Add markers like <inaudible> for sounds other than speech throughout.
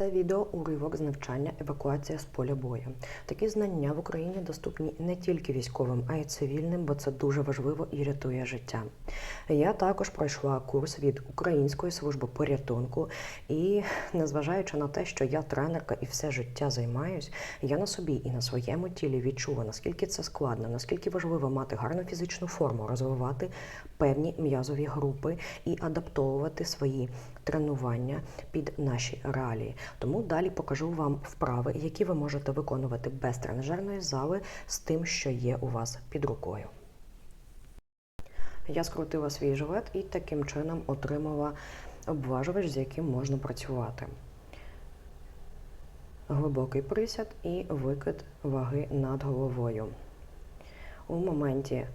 Це відео уривок з навчання евакуація з поля бою. Такі знання в Україні доступні не тільки військовим, а й цивільним, бо це дуже важливо і рятує життя. Я також пройшла курс від Української служби порятунку, і незважаючи на те, що я тренерка і все життя займаюсь, я на собі і на своєму тілі відчула, наскільки це складно, наскільки важливо мати гарну фізичну форму, розвивати певні м'язові групи і адаптовувати свої тренування під наші реалії. Тому далі покажу вам вправи, які ви можете виконувати без тренажерної зали з тим, що є у вас під рукою. Я скрутила свій жилет і таким чином отримала обважувач, з яким можна працювати. Глибокий присяд і викид ваги над головою. У моменті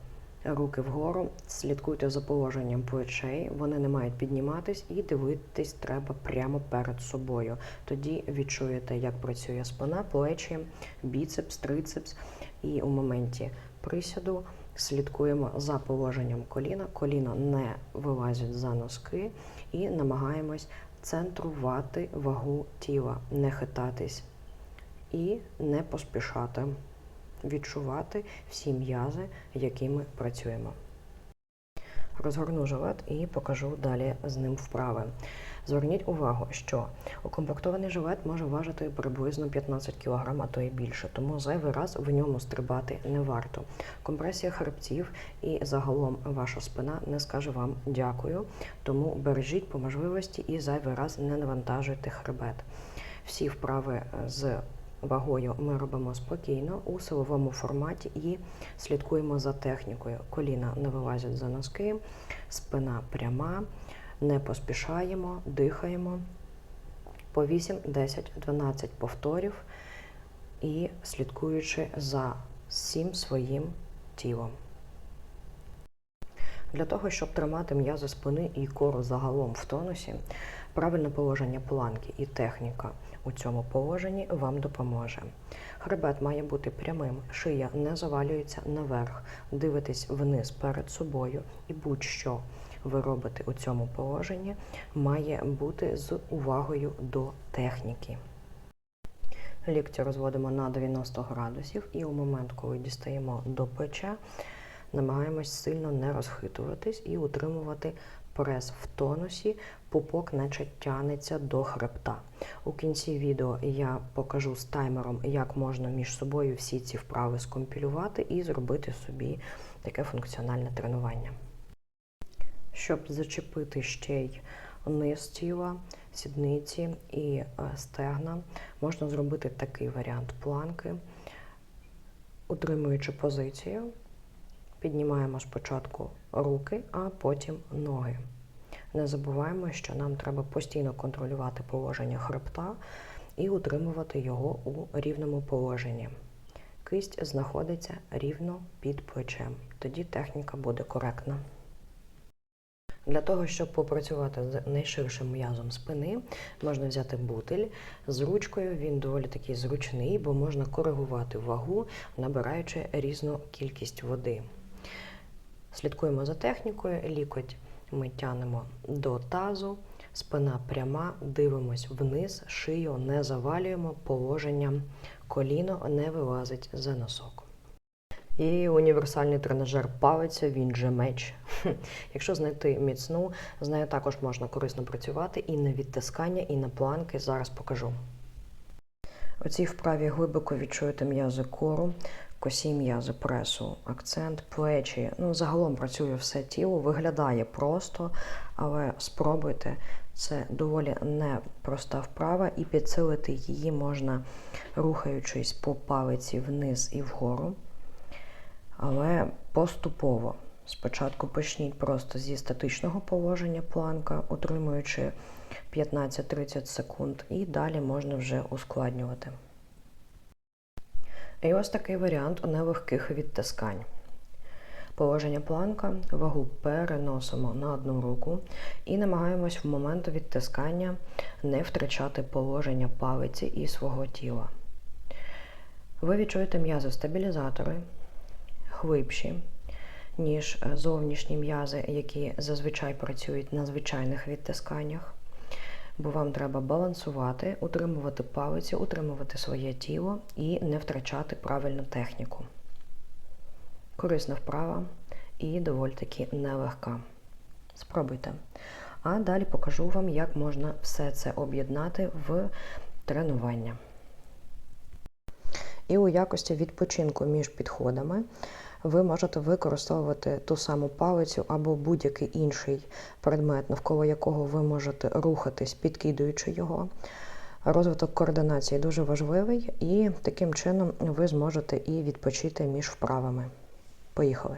руки вгору, слідкуйте за положенням плечей, вони не мають підніматись і дивитись треба прямо перед собою. Тоді відчуєте, як працює спина, плечі, біцепс, трицепс. І у моменті присяду слідкуємо за положенням коліна. Коліна не вилазять за носки і намагаємось центрувати вагу тіла, не хитатись і не поспішати відчувати всі м'язи, якими працюємо. Розгорну жилет і покажу далі з ним вправи. Зверніть увагу, що укомплектований жилет може важити приблизно 15 кг, а то і більше, тому зайвий раз в ньому стрибати не варто. Компресія хребців і загалом ваша спина не скаже вам дякую, тому бережіть по можливості і зайвий раз не навантажуйте хребет. Всі вправи з вагою ми робимо спокійно у силовому форматі і слідкуємо за технікою. Коліна не вилазять за носки, спина пряма, не поспішаємо, дихаємо по 8, 10, 12 повторів і слідкуючи за всім своїм тілом. Для того, щоб тримати м'язи спини і кору загалом в тонусі, правильне положення планки і техніка у цьому положенні вам допоможе. Хребет має бути прямим, шия не завалюється наверх, дивитесь вниз перед собою, і будь-що ви робите у цьому положенні, має бути з увагою до техніки. Лікті розводимо на 90 градусів, і у момент, коли дістаємо до плеча, намагаємось сильно не розхитуватись і утримувати прес в тонусі, пупок наче тянеться до хребта. У кінці відео я покажу з таймером, як можна між собою всі ці вправи скомпілювати і зробити собі таке функціональне тренування. Щоб зачепити ще й низ тіла, сідниці і стегна, можна зробити такий варіант планки, утримуючи позицію. Піднімаємо спочатку руки, а потім ноги. Не забуваємо, що нам треба постійно контролювати положення хребта і утримувати його у рівному положенні. Кисть знаходиться рівно під плечем. Тоді техніка буде коректна. Для того, щоб попрацювати з найширшим м'язом спини, можна взяти бутиль з ручкою. Він доволі такий зручний, бо можна коригувати вагу, набираючи різну кількість води. Слідкуємо за технікою, лікоть ми тянемо до тазу, спина пряма, дивимось вниз, шию не завалюємо, положення коліно не вилазить за носок. І універсальний тренажер палиця, він же меч. <laughs> Якщо знайти міцну, з нею також можна корисно працювати і на відтискання, і на планки. Зараз покажу. У цій вправі глибоко відчуєте м'язи кору, косі м'язи пресу, акцент, плечі. Ну, загалом працює все тіло, виглядає просто, але спробуйте. Це доволі непроста вправа, і підсилити її можна, рухаючись по палиці вниз і вгору. Але поступово. Спочатку почніть просто зі статичного положення планка, утримуючи 15-30 секунд, і далі можна вже ускладнювати. І ось такий варіант нелегких відтискань. Положення планка, вагу переносимо на одну руку і намагаємось в момент відтискання не втрачати положення палиці і свого тіла. Ви відчуєте м'язи стабілізатори, глибші, ніж зовнішні м'язи, які зазвичай працюють на звичайних відтисканнях. Бо вам треба балансувати, утримувати палицю, утримувати своє тіло і не втрачати правильну техніку. Корисна вправа і доволі таки нелегка. Спробуйте. А далі покажу вам, як можна все це об'єднати в тренування. І у якості відпочинку між підходами ви можете використовувати ту саму палицю або будь-який інший предмет, навколо якого ви можете рухатись, підкидуючи його. Розвиток координації дуже важливий, і таким чином ви зможете і відпочити між вправами. Поїхали!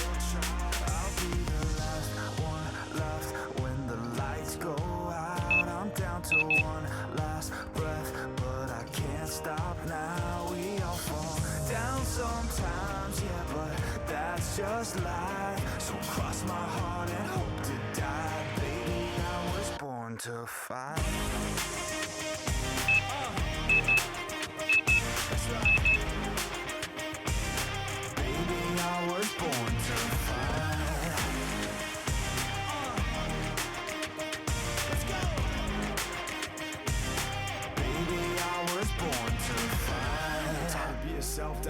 life. So cross my heart and hope to die, baby. I was born to fight.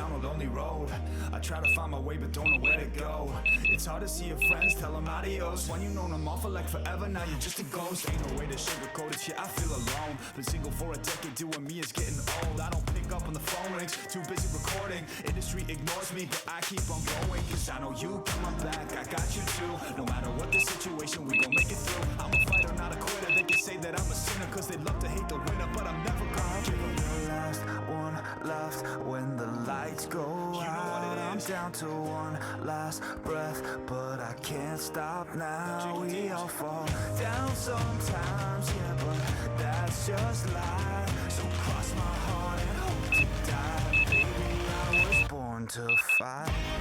Down a lonely road. I try to find my way, but don't know where to go. It's hard to see your friends, tell them adios. When you known them all for like forever, now you're just a ghost. Ain't no way to sugarcoat it, yeah, I feel alone. Been single for a decade, doing me is getting old. I don't pick up on the phone rings, too busy recording. Industry ignores me, but I keep on going. Cause I know you my back, I got you too. No matter what the situation, we gon' make it through. I'm a fighter, down to one last breath, but I can't stop now. We all fall down sometimes, yeah, but that's just life. So cross my heart and hope to die. Baby, I was born to fight.